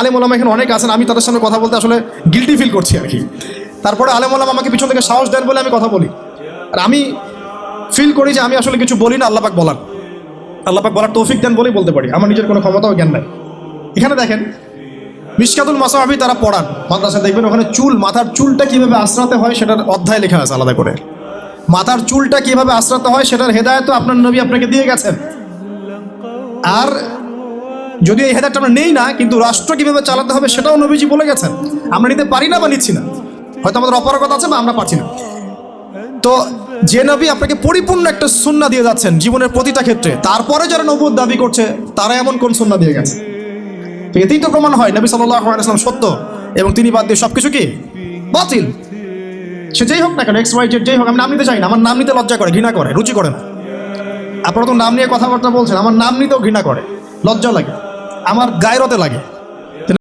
আলেম ওলামা এখানে অনেক আছেন, আমি তাদের সঙ্গে কথা বলতে আসলে গিলটি ফিল করছি আর কি। তারপরে আলেম ওলামা আমাকে পিছন থেকে সাহস দেন বলে আমি কথা বলি। আর আমি ফিল করি যে আমি আসলে কিছু বলি না আল্লাপাক বলার। আল্লাপাক বলার তৌফিক দেন বলেই বলতে পারি, আমার নিজের কোনো ক্ষমতাও জ্ঞান নাই। এখানে দেখেন, মিসকাতুল মাসাহাবি তারা পড়ান মাদ্রাসা দেখবেন ওখানে চুল, মাথার চুলটা কীভাবে আশ্রাতে হয় সেটার অধ্যায় লেখা আছে আলাদা করে। মাথার চুলটা কীভাবে আশ্রাতে হয় সেটার হেদায়ত আপনার নবী আপনাকে দিয়ে গেছেন। আর যদি এই হেদায়তটা আমরা নেই না, কিন্তু রাষ্ট্র কীভাবে চালাতে হবে সেটাও নবীজি বলে গেছেন। আমরা নিতে পারি না বা নিচ্ছি না। হয়তো আমাদের অপারগতা আছে বা আমরা পারছি না। তো যে নবী আপনাকে পরিপূর্ণ একটা সুন্না দিয়ে যাচ্ছেন জীবনের প্রতিটা ক্ষেত্রে, তারপরে যারা নবুদ দাবি করছে, তারা এমন কোন সুন্না দিয়ে গেছে? এতেই তো প্রমাণ হয়, নবী সাল্লাম সত্য এবং তিনি বাদ দিয়ে সব কিছু কি? বাতিল। সে যেই হোক না কেন এক্স ওয়াই জেড যেই হোক, আমি নাম নিতে চাই না, আমার নাম নিতে লজ্জা করে, ঘৃণা করে, রুচি করে না। আপনারা তো নাম নিয়ে কথাবার্তা বলছেন, আমার নাম নিতেও ঘৃণা করে, লজ্জা লাগে। আমার গায়রতে লাগে।